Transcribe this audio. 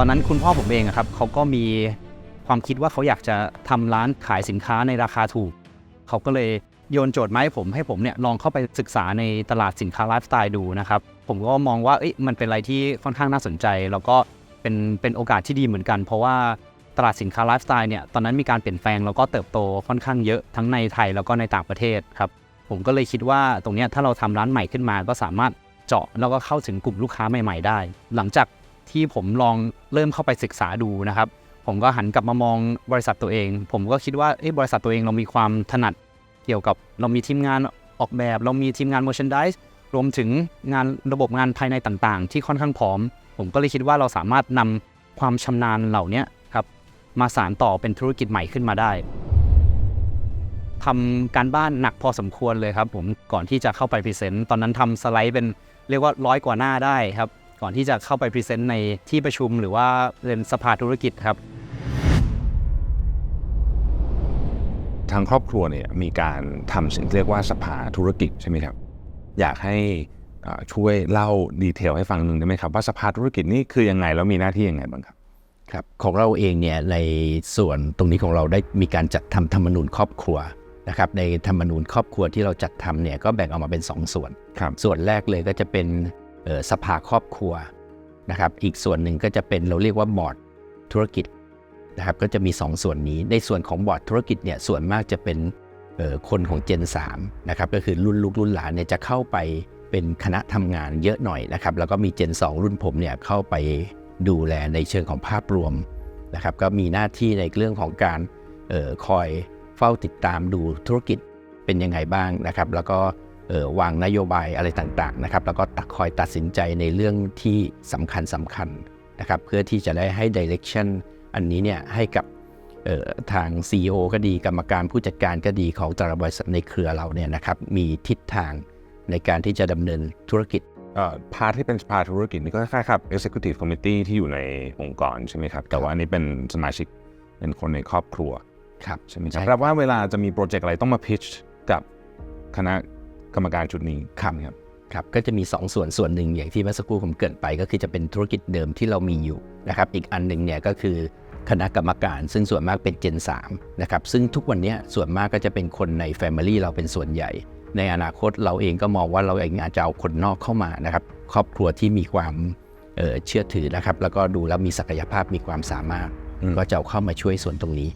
ตอนนั้นคุณพ่อผมเองอะครับเขาก็มีความคิดว่าเขาอยากจะทำร้านขายสินค้าในราคาถูก เขาก็เลยโยนโจทย์มาให้ผมให้ผมเนี่ยลองเข้าไปศึกษาในตลาดสินค้าไลฟ์สไตล์ดูนะครับผมก็มองว่ามันเป็นอะไรที่ค่อนข้างน่าสนใจ แล้วก็เป็นเป็นโอกาสที่ดีเหมือนกัน เพราะว่าตลาดสินค้าไลฟ์สไตล์เนี่ยตอนนั้นมีการเปลี่ยนแปลงแล้วก็เติบโตค่อนข้างเยอะทั้งในไทยแล้วก็ในต่างประเทศครับผมก็เลยคิดว่าตรงนี้ถ้าเราทำร้านใหม่ขึ้นมาก็สามารถเจาะแล้วก็เข้าถึงกลุ่มลูกค้าใหม่ ๆ ได้ หลังจาก ที่ผมลองเริ่มเข้าไปศึกษาดูนะครับ ผมก็หันกลับมามองบริษัทตัวเอง ผมก็คิดว่าบริษัทตัวเองเรามีความถนัดเกี่ยวกับเรามีทีมงานออกแบบ เรามีทีมงาน merchandise รวมถึงงานระบบงานภายในต่างๆ ที่ค่อนข้างพร้อม ผมก็เลยคิดว่าเราสามารถนำความชำนาญเหล่านี้ครับมาสานต่อเป็นธุรกิจใหม่ขึ้นมาได้ทำการบ้านหนักพอสมควรเลยครับผมก่อนที่จะเข้าไปพรีเซนต์ตอนนั้นทำสไลด์เป็นเรียกว่าร้อยกว่าหน้าได้ครับ ก่อนที่จะเข้าไปพรีเซนต์ในที่ประชุมหรือว่าเป็นสภาธุรกิจครับ ทางครอบครัวเนี่ยมีการทำสิ่งที่เรียกว่าสภาธุรกิจใช่ไหมครับ อยากให้เอ่อช่วยเล่าดีเทลให้ฟังหนึ่งได้ไหมครับ ว่าสภาธุรกิจนี่คือยังไงแล้วมีหน้าที่ยังไงบ้างครับครับของเราเองเนี่ยในส่วนตรงนี้ของเราได้มีการจัดทำธรรมนูญครอบครัวนะครับในธรรมนูญครอบครัวที่เราจัดทำเนี่ยก็แบ่งออกมาเป็น 2 ส่วนครับส่วนแรกเลยก็จะเป็นเอ่อ สภาครอบครัวนะครับ อีกส่วนหนึ่งก็จะเป็นเราเรียกว่าบอร์ดธุรกิจนะครับ ก็จะมี 2 ส่วนนี้ ในส่วนของบอร์ดธุรกิจเนี่ย ส่วนมากจะเป็นคนของ Gen 3นะครับ ก็คือรุ่นลูกรุ่นหลานเนี่ยจะเข้าไปเป็นคณะทำงานเยอะหน่อยนะครับ แล้วก็มี Gen 2รุ่นผมเนี่ยเข้าไปดูแลในเชิงของภาพรวมนะครับ ก็มีหน้าที่ในเรื่องของการออคอยเฝ้าติดตามดูธุรกิจเป็นยังไงบ้างนะครับ แล้วก็ วางนโยบายอะไรต่างๆนะครับแล้วก็ตักคอยตัดสินใจในเรื่องที่สำคัญสำคัญนะครับเพื่อที่จะได้ให้ direction อันนี้เนี่ยให้กับเอ่อทาง CEO ก็ดีกรรมการผู้จัดการก็ดีของแต่ละบริษัทในเครือเราเนี่ยนะครับมีทิศทางในการที่จะดำเนินธุรกิจเอ่อพาร์ทที่เป็นสภาธุรกิจนี่ก็คล้ายๆกับ executive committee ที่อยู่ในองค์กรใช่ไหมครับ แต่ว่าอันนี้เป็นสมาชิกเป็นคนในครอบครัวครับใช่ไหมครับใช่รับว่าเวลาจะมีโปรเจกต์อะไรต้องมา pitch กับคณะ กรรมการชุดนี้ครับครับครับก็จะมี 2 ส่วนส่วนหนึ่งอย่างที่เมื่อสักครู่ผมเกรินไป ก็คือจะเป็นธุรกิจเดิมที่เรามีอยู่นะครับอีกอันหนึ่งเนี่ยก็คือคณะกรรมการซึ่งส่วนมากเป็น Gen 3นะครับซึ่งทุกวันเนี้ยส่วนมากก็จะเป็นคนใน Family เราเป็นส่วนใหญ่ ในอนาคตเราเองก็มองว่าเราเองอาจจะเอาคนนอกเข้ามานะครับครอบครัวที่มีความเอ่อเชื่อถือนะครับแล้วก็ดูแล้วมีศักยภาพมีความสามารถอืมก็จะเอาเข้ามาช่วยส่วนตรงนี้